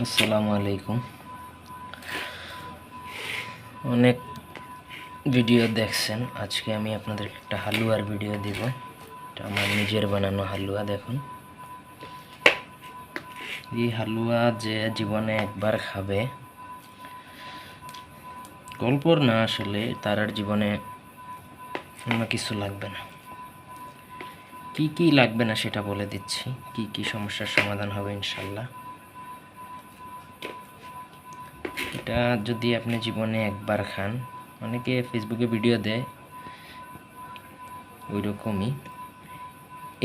আসসালামু আলাইকুম। অনেক ভিডিও দেখছেন। আজকে আমি আপনাদের একটা হালুয়ার ভিডিও দিব। এটা আমার নিজের বানানো হালুয়া, দেখুন। এই হালুয়া যে জীবনে একবার খাবে, গল্পর না আসলে, তার আর জীবনে অন্য কিছু লাগবে না। কি কি লাগবে না সেটা বলে দিচ্ছি। কি কি সমস্যার সমাধান হবে ইনশাল্লাহ। এটা যদি আপনি জীবনে একবার খান, অনেকে ফেসবুকে ভিডিও দেয় ওই রকমই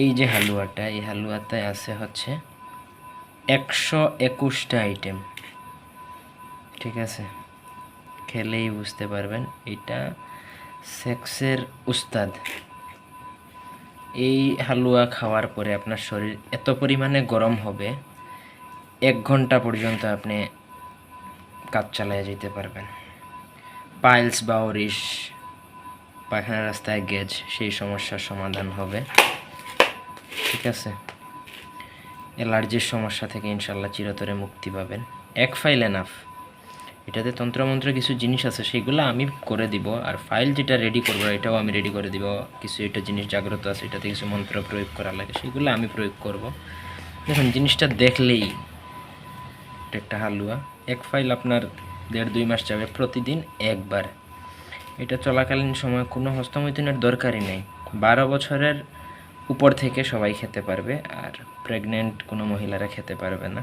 এই যে হালুয়াটা, এই হালুয়াতে আছে হচ্ছে একশো একুশটা আইটেম ঠিক আছে? খেলেই বুঝতে পারবেন, এটা সেক্সের উস্তাদ। এই হালুয়া খাওয়ার পরে আপনার শরীর এত পরিমাণে গরম হবে, এক ঘণ্টা পর্যন্ত আপনি কাজ চালিয়ে যেতে পারবেন। পাইলস বা ওরিশ পায়খানা রাস্তায় গেজ সেই সমস্যার সমাধান হবে। ঠিক আছে? অ্যালার্জির সমস্যা থেকে ইনশাল্লাহ চিরতরে মুক্তি পাবেন। এক ফাইল এনাফ এটাতে তন্ত্রমন্ত্র কিছু জিনিস আছে, সেগুলো আমি করে দিব। আর ফাইল যেটা রেডি করব, এটাও আমি রেডি করে দিব। কিছু এটা জিনিস জাগ্রত আছে, এটাতে কিছু মন্ত্র প্রয়োগ করা লাগে, সেগুলো আমি প্রয়োগ করব। দেখুন, জিনিসটা দেখলেই একটা হালুয়া। এক ফাইল আপনার দেড় দুই মাস যাবে প্রতিদিন একবার। এটা চলাকালীন সময় কোনো হস্তমৈথুনের দরকারই নেই। বারো বছরের উপর থেকে সবাই খেতে পারবে আর প্রেগনেন্ট কোনো মহিলারা খেতে পারবে না।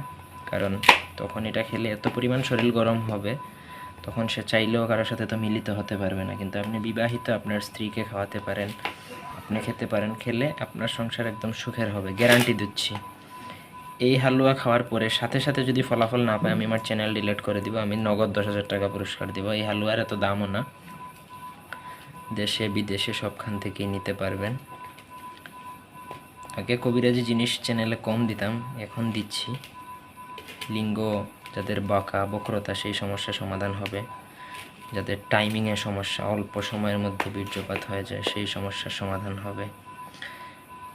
কারণ তখন এটা খেলে এত পরিমাণ শরীর গরম হবে, তখন সে চাইলেও কারোর সাথে তো মিলিত হতে পারবে না। কিন্তু আপনি বিবাহিত, আপনার স্ত্রীকে খাওয়াতে পারেন, আপনি খেতে পারেন, খেলে আপনার সংসার একদম সুখের হবে। গ্যারান্টি দিচ্ছি। এই হালুয়া খাওয়ার পরে সাথে সাথে যদি ফলাফল না পাই, আমি আমার চ্যানেল ডিলিট করে দিব, আমি নগদ দশ হাজার টাকা পুরস্কার দিব। এই হালুয়ার এত দামও না। দেশে, বিদেশে সবখান থেকেই নিতে পারবেন। আগে কবিরাজি জিনিস চ্যানেলে কম দিতাম, এখন দিচ্ছি। লিঙ্গ, যাদের বাঁকা, বক্রতা, সেই সমস্যার সমাধান হবে। যাদের টাইমিংয়ের সমস্যা, অল্প সময়ের মধ্যে বীর্যপাত হয়ে যায়, সেই সমস্যার সমাধান হবে।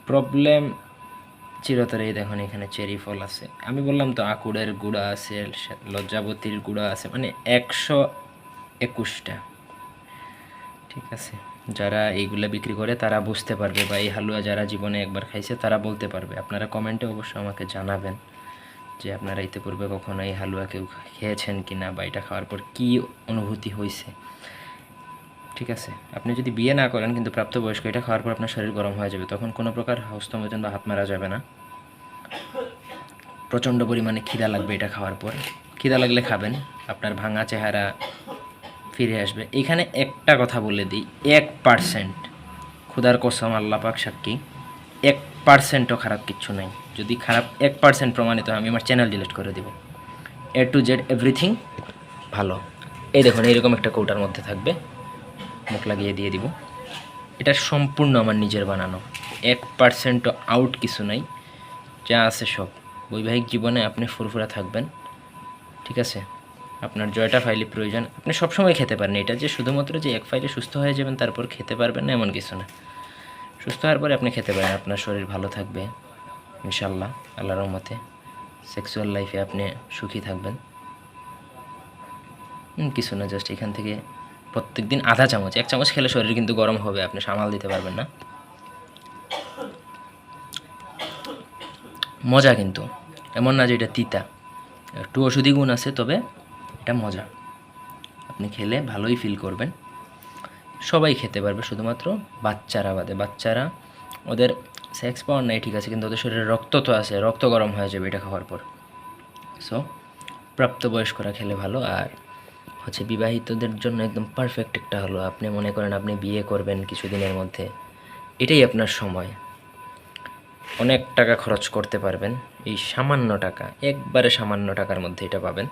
প্রবলেম চিরতরে দেখুন এখানে চেরি ফল আছে। আমি বললাম তো আকুড়ের গুঁড়া আছে, লজ্জাবতীর গুঁড়া আছে মানে একশো একুশটা। ঠিক আছে? যারা এইগুলা বিক্রি করে তারা বুঝতে পারবে বা এই হালুয়া যারা জীবনে একবার খাইছে তারা বলতে পারবে। আপনারা কমেন্টে অবশ্যই আমাকে জানাবেন যে আপনারা ইতিপূর্বে কখনো এই হালুয়া কেউ খেয়েছেন কি না বা এটা খাওয়ার পর কী অনুভূতি হয়েছে। ঠিক আছে। আপনি যদি বিয়ে না করেন কিন্তু প্রাপ্তবয়স্ক এটা খাওয়ার পর আপনার শরীর গরম হয়ে যাবে, তখন কোনো প্রকার হস্তমোচন বা হাত মারা যাবে না। প্রচণ্ড পরিমাণে খিদা লাগবে এটা খাওয়ার পর। খিদা লাগলে খাবেন, আপনার ভাঙা চেহারা ফিরে আসবে। এখানে একটা কথা বলে দিই, এক পার্সেন্ট। ক্ষুদার কসম, আল্লাহ পাক সাক্ষী, এক পার্সেন্টও খারাপ কিচ্ছু নাই। যদি খারাপ এক পার্সেন্ট প্রমাণিত আমি আমার চ্যানেল ডিলিট করে দিব। এ টু জেড এভরিথিং ভালো। এই দেখুন, এইরকম একটা কৌটার মধ্যে থাকবে। মুখ লাগিয়ে দিয়ে দিব। এটা সম্পূর্ণ আমার নিজের বানানো। এক পার্সেন্টও আউট কিছু নাই। যা আছে সব। বৈবাহিক জীবনে আপনি ফুরফুরা থাকবেন। ঠিক আছে? আপনার জয়টা ফাইলে প্রয়োজন। আপনি সবসময় খেতে পারেন। এটা যে শুধুমাত্র যে এক ফাইলে সুস্থ হয়ে যাবেন, তারপর খেতে পারবেন না, এমন কিছু না। সুস্থ হওয়ার পরে আপনি খেতে পারেন। আপনার শরীর ভালো থাকবে ইনশাল্লাহ আল্লাহর রহমতে। সেক্সুয়াল লাইফে আপনি সুখী থাকবেন। কিছু না জাস্ট এখান থেকে প্রত্যেক দিন আধা চামচ, এক চামচ খেলে শরীর কিন্তু গরম হবে, আপনি সামাল দিতে পারবেন না। মজা কিন্তু, এমন না যে এটা তিতা। একটু ওষুধি গুণ আছে, তবে এটা মজা। আপনি খেলে ভালোই ফিল করবেন। সবাই খেতে পারবে, শুধুমাত্র বাচ্চারা বাদে। বাচ্চারা, ওদের সেক্স পাওয়ার নাই, ঠিক আছে, কিন্তু ওদের শরীরে রক্ত তো আছে, রক্ত গরম হয়ে যাবে এটা খাওয়ার পর। সো প্রাপ্তবয়স্করা খেলে ভালো, আর হচ্ছে বিবাহিতদের জন্য একদম পারফেক্ট একটা হলো। আপনি মনে করেন আপনি বিয়ে করবেন কিছুদিনের মধ্যে। এটাই আপনার সময়। অনেক টাকা খরচ করতে পারবেন। এই সামান্য টাকা, একবারে সামান্য টাকার মধ্যে এটা পাবেন।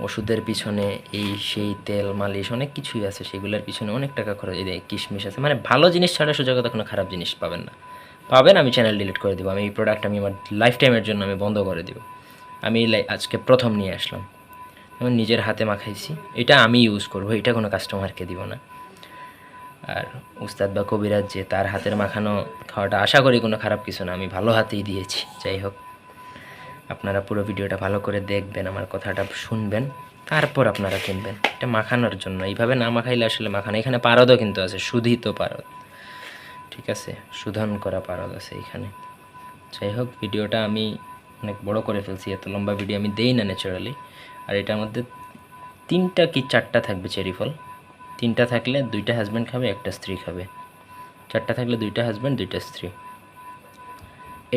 ওষুধের পিছনে এই সেই তেল, মালিশ অনেক কিছুই আছে। সেগুলোর পিছনে অনেক টাকা খরচ, এই কিশমিশ আছে। মানে ভালো জিনিস ছাড়া কথা কোনো খারাপ জিনিস পাবেন না। পাবেন, আমি চ্যানেল ডিলিট করে দেবো। আমি এই প্রোডাক্ট আমি আমার লাইফ টাইমের জন্য আমি বন্ধ করে দেবো। আমি আজকে প্রথম নিয়ে আসলাম। আমি নিজের হাতে মাখাইছি। এটা আমি ইউজ করব, এটা কোনো কাস্টমারকে দিব না। আর উস্তাদ বা কবিরাজ যে তার হাতের মাখানো খাওয়াটা আশা করি কোনো খারাপ কিছু না, আমি ভালো হাতেই দিয়েছি, যাই হোক। আপনারা পুরো ভিডিওটা ভালো করে দেখবেন, আমার কথাটা শুনবেন, তারপর আপনারা কিনবেন। এটা মাখানোর জন্য, এইভাবে না মাখাইলে আসলে মাখানো এখানে পারদও কিন্তু আছে শুধিত পারদ। ঠিক আছে শুধন করা পারদ আছে এখানে। যাই হোক, ভিডিওটা আমি অনেক বড় করে ফেলছি, এত লম্বা ভিডিও আমি দেই না ন্যাচারালি আর এটার মধ্যে তিনটা কি চারটা থাকবে চেরি ফল? তিনটা থাকলে দুইটা হাজব্যান্ড খাবে, একটা স্ত্রী খাবে। চারটা থাকলে দুইটা হাজব্যান্ড দুইটা স্ত্রী।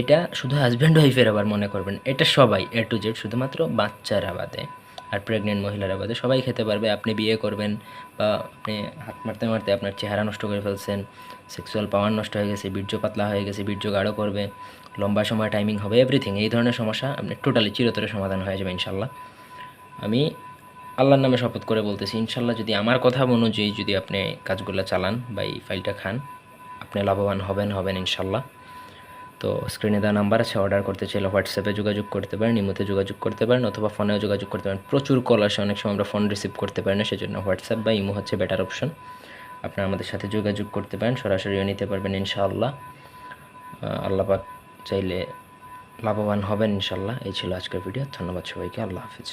এটা শুধু হাজব্যান্ড ওয়াইফের আবার মনে করবেন, এটা সবাই এ টু জেড শুধুমাত্র বাচ্চারা বাদে আর প্রেগনেন্ট মহিলারা বাদে, সবাই খেতে পারবে, আপনি বিয়ে করবেন বা আপনি হাত মারতে মারতে আপনার চেহারা নষ্ট করে ফেলছেন সেক্সুয়াল পাওয়ার নষ্ট হয়ে গেছে, বীর্য পাতলা হয়ে গেছে, বীর্য গাঢ় করবে, লম্বা সময় টাইমিং হবে এভরিথিং এই ধরনের সমস্যা আপনি টোটালি চিরতরে সমাধান হয়ে যাবে ইনশাল্লাহ। আমি আল্লাহর নামে শপথ করে বলতেছি ইনশাল্লাহ যদি আমার কথা অনুযায়ী যদি আপনি কাজগুলো চালান বা এই ফাইলটা খান আপনি লাভবান হবেন হবেন ইনশাল্লাহ। তো স্ক্রিনে দেওয়া নাম্বার আছে অর্ডার করতে চাইলে হোয়াটসঅ্যাপে যোগাযোগ করতে পারেন ইমোতে যোগাযোগ করতে পারেন অথবা ফোনেও যোগাযোগ করতে পারেন। প্রচুর কল আসে অনেক সময় আমরা ফোন রিসিভ করতে পারি না সেজন্য হোয়াটসঅ্যাপ বা ইমো হচ্ছে বেটার অপশন আপনারা আমাদের সাথে যোগাযোগ করতে পারেন সরাসরিও নিতে পারবেন ইনশাআল্লাহ আহ, আল্লাহ পাক চাইলে লাভবান হবেন ইনশাল্লাহ। এই ছিল আজকের ভিডিও ধন্যবাদ সবাইকে। আল্লাহ হাফিজ।